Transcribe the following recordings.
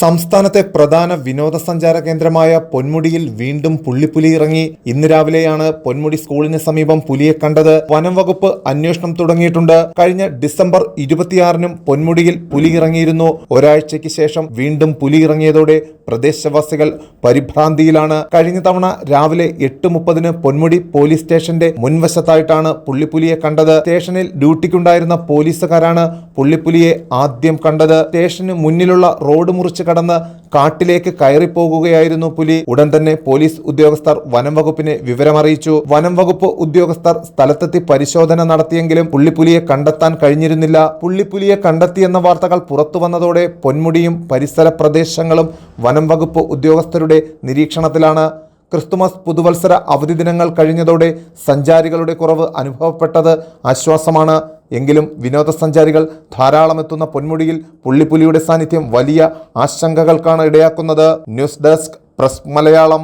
സംസ്ഥാനത്തെ പ്രധാന വിനോദസഞ്ചാര കേന്ദ്രമായ പൊന്മുടിയിൽ വീണ്ടും പുള്ളിപ്പുലി ഇറങ്ങി. ഇന്ന് രാവിലെയാണ് പൊന്മുടി സ്കൂളിന് സമീപം പുലിയെ കണ്ടത്. വനം വകുപ്പ് അന്വേഷണം തുടങ്ങിയിട്ടുണ്ട്. കഴിഞ്ഞ ഡിസംബർ ഇരുപത്തിയാറിനും പൊന്മുടിയിൽ പുലി ഇറങ്ങിയിരുന്നു. ഒരാഴ്ചയ്ക്ക് ശേഷം വീണ്ടും പുലി ഇറങ്ങിയതോടെ പ്രദേശവാസികൾ പരിഭ്രാന്തിയിലാണ്. കഴിഞ്ഞ തവണ രാവിലെ എട്ട് മുപ്പതിന് പൊന്മുടി പോലീസ് സ്റ്റേഷന്റെ മുൻവശത്തായിട്ടാണ് പുള്ളിപ്പുലിയെ കണ്ടത്. സ്റ്റേഷനിൽ ഡ്യൂട്ടിക്കുണ്ടായിരുന്ന പോലീസുകാരാണ് പുള്ളിപ്പുലിയെ ആദ്യം കണ്ടത് സ്റ്റേഷന് മുന്നിലുള്ള റോഡ് മുറിച്ച് കടന്ന് കാട്ടിലേക്ക് കയറിപ്പോകുകയായിരുന്നു പുലി. ഉടൻ തന്നെ പോലീസ് ഉദ്യോഗസ്ഥർ വനം വകുപ്പിനെ വിവരമറിയിച്ചു. വനം വകുപ്പ് ഉദ്യോഗസ്ഥർ സ്ഥലത്തെത്തി പരിശോധന നടത്തിയെങ്കിലും പുള്ളിപ്പുലിയെ കണ്ടെത്താൻ കഴിഞ്ഞിരുന്നില്ല. പുള്ളിപ്പുലിയെ കണ്ടെത്തിയെന്ന വാർത്തകൾ പുറത്തു വന്നതോടെ പൊന്മുടിയും പരിസര പ്രദേശങ്ങളും വനം വകുപ്പ് ഉദ്യോഗസ്ഥരുടെ നിരീക്ഷണത്തിലാണ്. ക്രിസ്തുമസ് പുതുവത്സര അവധി ദിനങ്ങൾ കഴിഞ്ഞതോടെ സഞ്ചാരികളുടെ കുറവ് അനുഭവപ്പെട്ടത് ആശ്വാസമാണ്. എങ്കിലും വിനോദസഞ്ചാരികൾ ധാരാളം എത്തുന്ന പൊന്മുടിയിൽ പുള്ളിപ്പുലിയുടെ സാന്നിധ്യം വലിയ ആശങ്കകൾക്കാണ് ഇടയാക്കുന്നത്. News desk press Malayalam.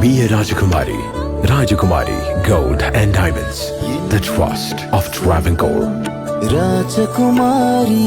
രാജകുമാരി Be a Rajakumari. Rajakumari Gold and Diamonds. The trust of Travancore. രാജകുമാരി